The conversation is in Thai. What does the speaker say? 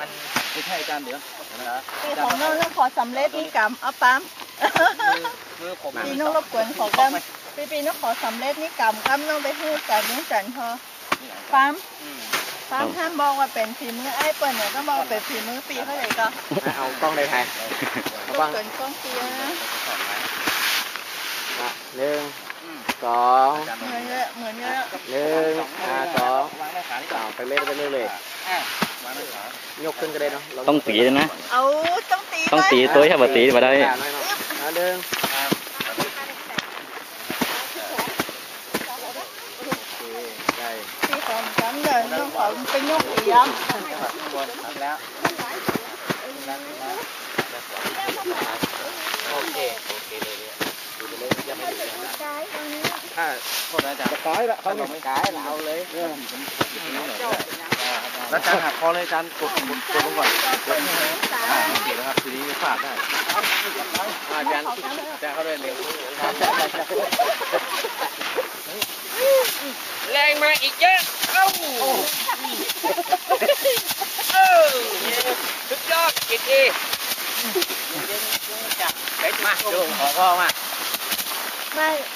มันไม่ใช่อาจารย์เหนือนะครับปีของน้องน้องขอสำเร็จนี่กรรมเอาปั๊มคือผมปีน้องรบกวนขอกรรมปีปีน้องขอสำเร็จนี่กรรมกรรมน้องไปให้จันนุ้งจันทร์พอปั๊มปั๊มห้ามบอกว่าเป็นฝีมือไอ้เปิ้ลเนี่ยต้องบอกว่าเป็นฝีมือปีเท่าไหร่ก็เอากล้องเลยไทยรบกวนกล้องปีนะอะหนึ่ง สอง เหมือนเยอะเหมือนเยอะ หนึ่งอ่าสอง วางในขานี่ก่อน เอาไปเรื่อยไปเรื่อยเลย อ่ะวางในขาย กขึ้นก็ได้เนาะเรา ต้องตีเลยนะ เอาต้องตี ต้องตี ไว้ ตัวให้บ่ตีมาได้ อ่าน้อยเนาะอ่าหนึ่ง โอเคได้ ปีของกรรมเดินน้องขอเป็นยกเอียม บนทำแล้ว ถ้าโทษนะอาจารย์จะก้อยละเขาไม่ก้อยละเอาเลยแล้วอาจารย์หักคอเลยอาจารย์กดกดกดลงก่อนกดอ่าโอเคแล้วครับทีนี้ฟาดได้อาจารย์อาจารย์เขาเดินเร็วแรงมาอีกเยอะเอ้าเออสุดยอดกินดีเด็ดมาดูขอพ่อมาไม่ปีเราเป็นยังไปจุ๊บช่วยแก้มใกล้ๆหน่อยได้เนาะเนี่ยสมัยก่อนมันก็เนี่ยเนี่ยจ้าจำละไม่